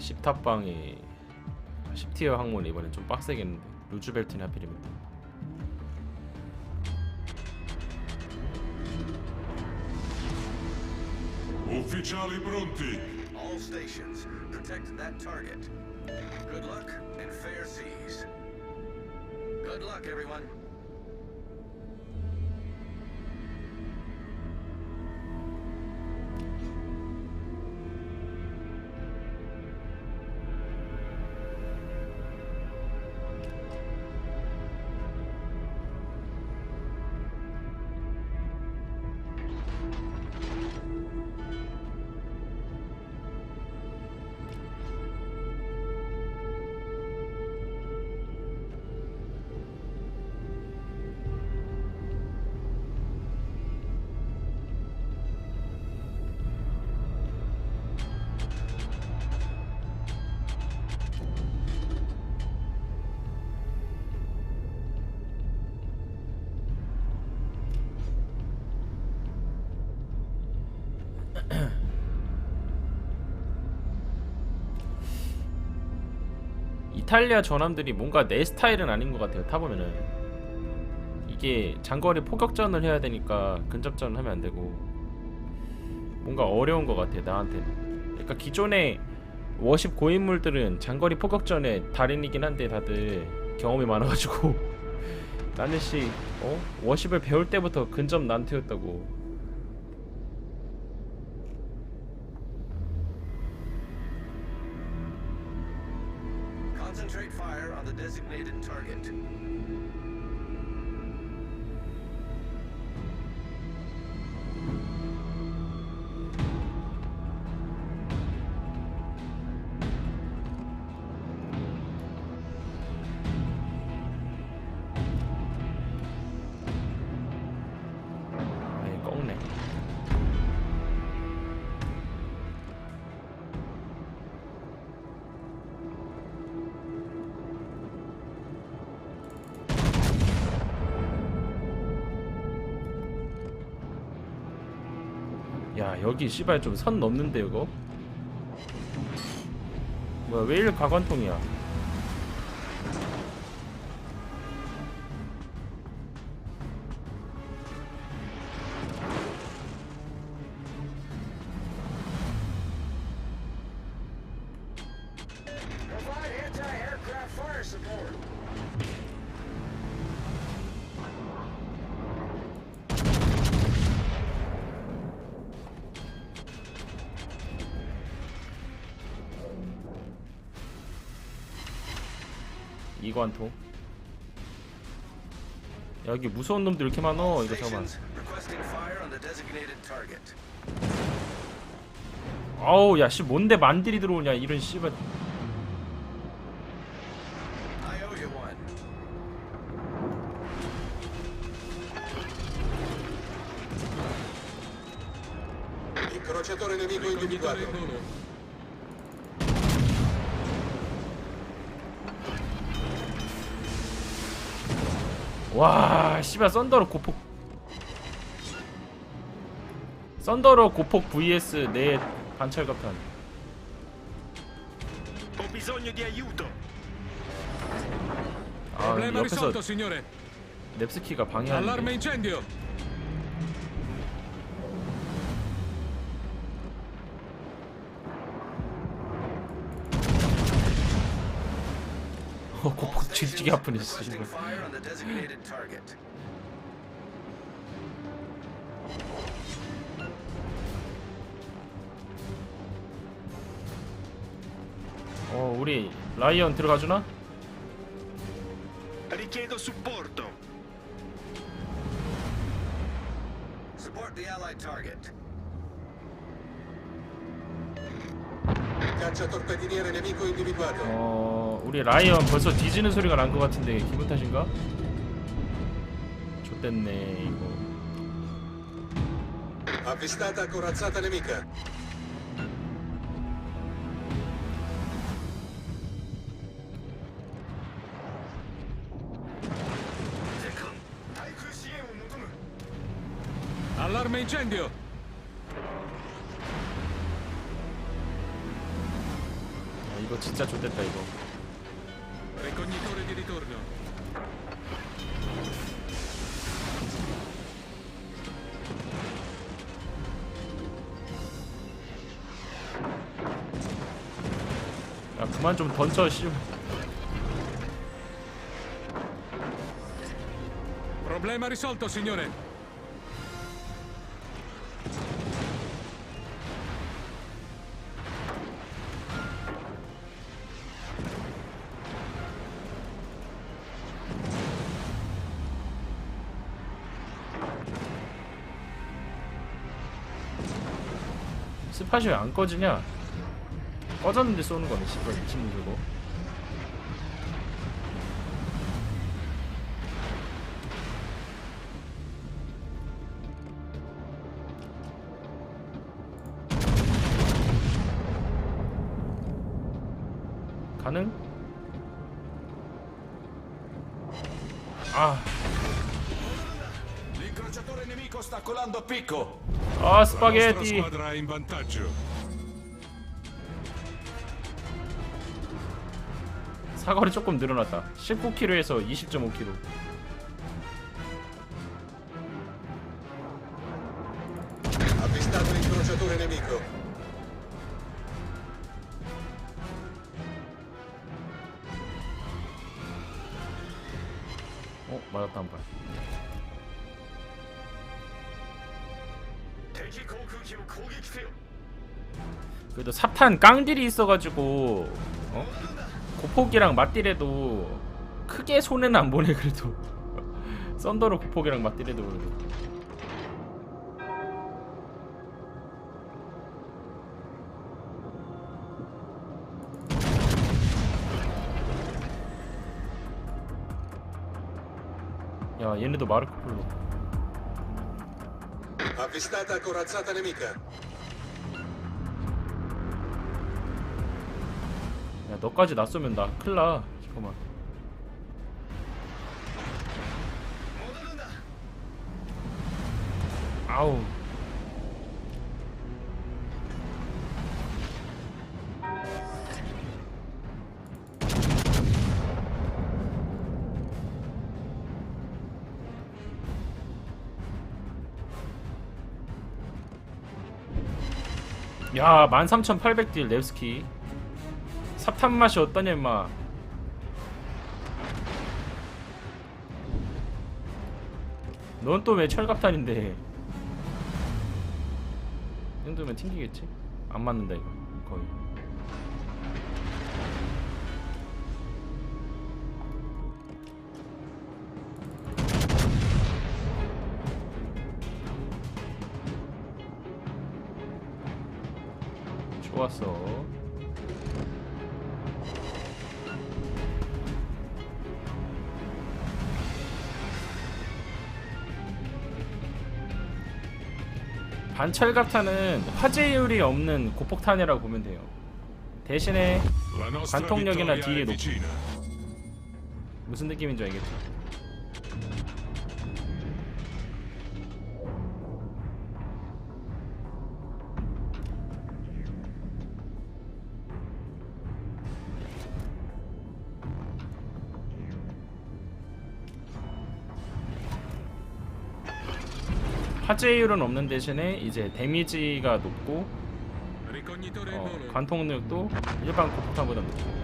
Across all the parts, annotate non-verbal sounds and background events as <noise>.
10탑방에 10티어 항문 이번엔 좀 빡세겠는데 루즈벨트는 하필이면 Ufficiali pronti. All stations, protect that target. Good luck and fair seas. Good luck, everyone. <clears throat> 이탈리아 전함들이 뭔가 내 스타일은 아닌 것 같아요 타보면은. 이게 장거리 포격전을 해야 되니까 근접전을 하면 안 되고. 뭔가 어려운 것 같아 나한테는. 그러니까 기존의 워십 고인물들은 장거리 포격전의 달인이긴 한데 다들 경험이 많아가지고. <laughs> 나는 씨 어? 워십을 배울 때부터 근접 난투였다고 Concentrate fire on the designated target. 여기 씨발 좀 선 넘는데 이거? 뭐야 왜 이리 가관통이야 이관통 여기 무서운 놈들 이렇게 많어 이거 잠깐만 Stations, requesting fire on the designated target. 아우 야씨 뭔데 만딜이 들어오냐 이런 씨발 와 씨발 썬더러 고폭 썬더러 고폭 vs 내 aiuto. 아 옆에서. 넵스키가 방해하는데 어 on the designated target. 어 우리 라이언 들어가 주나? Richiedo supporto. Support the allied target. Cacciatorpediniere nemico individuato. 어 우리 라이언 벌써 뒤지는 소리가 난 것 같은데 기분 탓인가? 좆됐네 이거 Avvistata corazzata nemica. Allarme incendio. 이거 진짜 좋댔다 이거 그만 좀 던져 씨 Problema risolto, signore. 스팟이 왜 안 꺼지냐 꺼졌는데 쏘는 거네 씨발 미친놈 저거 가능? 아. 아 스파게티 사거리 조금 늘어났다 19km에서 20.5km 어? 맞았다 한발 그래도 사탄 깡딜이 있어가지고 어? 고폭이랑 맞딜해도 크게 손해는 안 보네 그래도. <laughs> 썬더로 고폭이랑 맞딜해도 그래도. 야 얘네도 마르코 폴로 너까지 낯서면 나 큰일나. 잠깐만. 아우. 야 13800딜 nev스키 삽탄 맛이 어떠냐 임마. 넌 또 왜 철갑탄인데? 이 정도면 튕기겠지? 안 맞는다 이거. 거의. 좋았어 반철갑탄은 화재율이 없는 고폭탄이라고 보면 돼요. 대신에 관통력이나 딜이 è 높- vicina. 무슨 느낌인지 알겠죠? 화재율은 없는 대신에 이제 데미지가 높고 어. 관통력도 일반 고폭탄보다 높고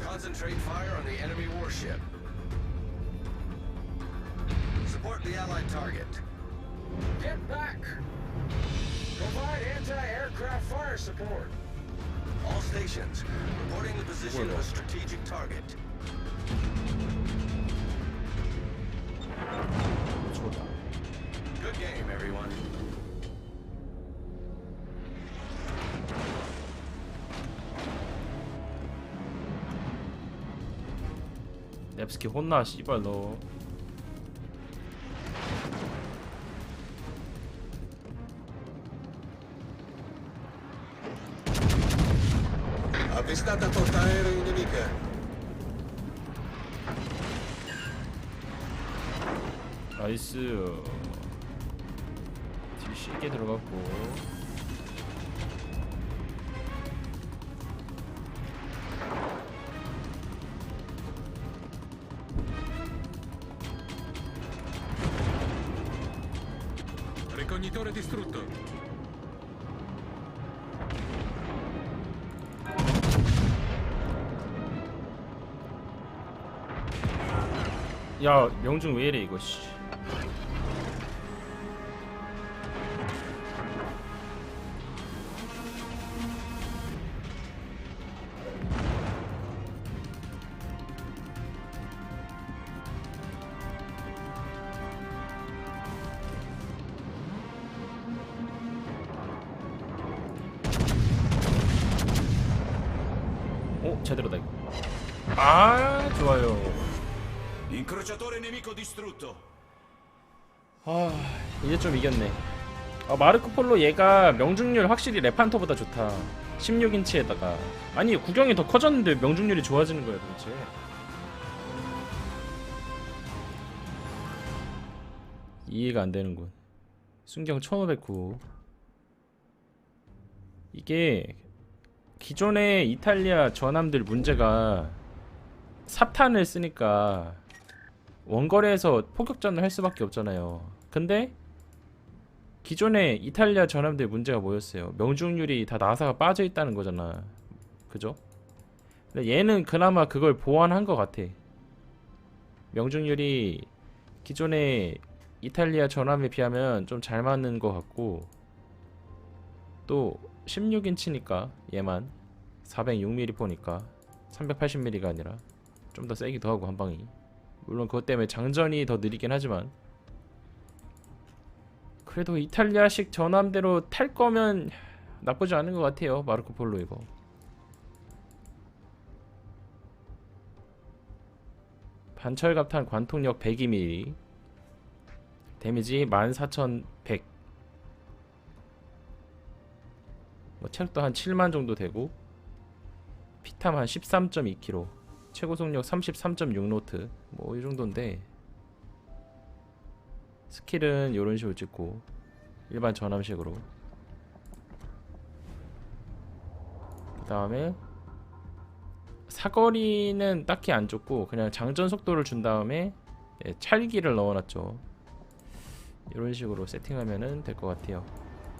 Concentrate fire on the enemy warship. Support the allied target. Get back! Provide anti-aircraft fire support. All stations, reporting the position of a strategic target. 좋다. Good game, everyone. 넵스키 혼나 씨발 너. 나이스. 쉽게 들어갔고 Ricognitore distrutto. 야 명중 왜 이래 이거 씨 오 제대로다 이거 아 좋아요. Incrociatore nemico distrutto. 아 이제 좀 이겼네. 아 마르코 폴로 얘가 명중률 확실히 레판토보다 좋다. 16인치에다가. 아니 구경이 더 커졌는데 명중률이 좋아지는 거야 도대체. 이해가 안 되는군. 순경 1509 이게 기존의 이탈리아 전함들 문제가 삽탄을 쓰니까 원거리에서 포격전을 할 수밖에 없잖아요. 근데 기존의 이탈리아 전함들 문제가 뭐였어요? 명중률이 다 나사가 빠져 있다는 거잖아. 그죠? 근데 얘는 그나마 그걸 보완한 것 같아. 명중률이 기존의 이탈리아 전함에 비하면 좀 잘 맞는 것 같고 또 16인치니까 얘만 406mm 보니까 380mm가 아니라 좀 더 세기도 하고 한 방이. 물론 그것 때문에 장전이 더 느리긴 하지만. 그래도 이탈리아식 전함대로 탈 거면 나쁘지 않은 것 같아요 마르코 폴로 이거. 반철 갑탄 관통력 102mm 데미지 14100 뭐 체력도 한 7만 정도 되고 피탐 한 13.2kg 최고 속력 33.6노트 뭐 이 정도인데 스킬은 이런 식으로 찍고 일반 전함식으로. 그 다음에 사거리는 딱히 안 줬고 그냥 장전 속도를 준 다음에 예, 찰기를 넣어놨죠. 이런 식으로 세팅하면은 될것 같아요.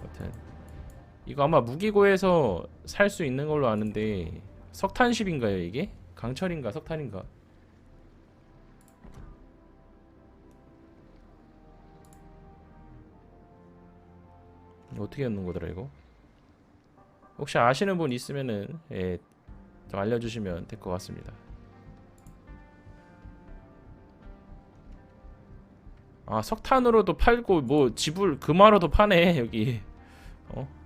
아무튼 이거 아마 무기고에서 살 수 있는 걸로 아는데 석탄십인가요 이게? 강철인가 석탄인가? 어떻게 넣는 거더라 이거? 혹시 아시는 분 있으면은 예, 좀 알려주시면 될 것 같습니다. 아 석탄으로도 팔고 뭐 지불 금화로도 파네 여기 어 예,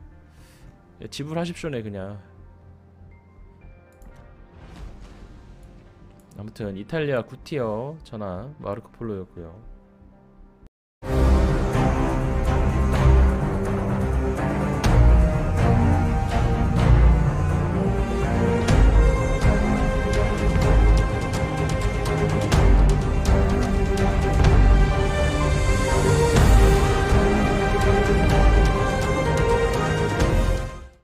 지불하십시오네 그냥. 아무튼 이탈리아 구티어 전화 마르코 폴로였고요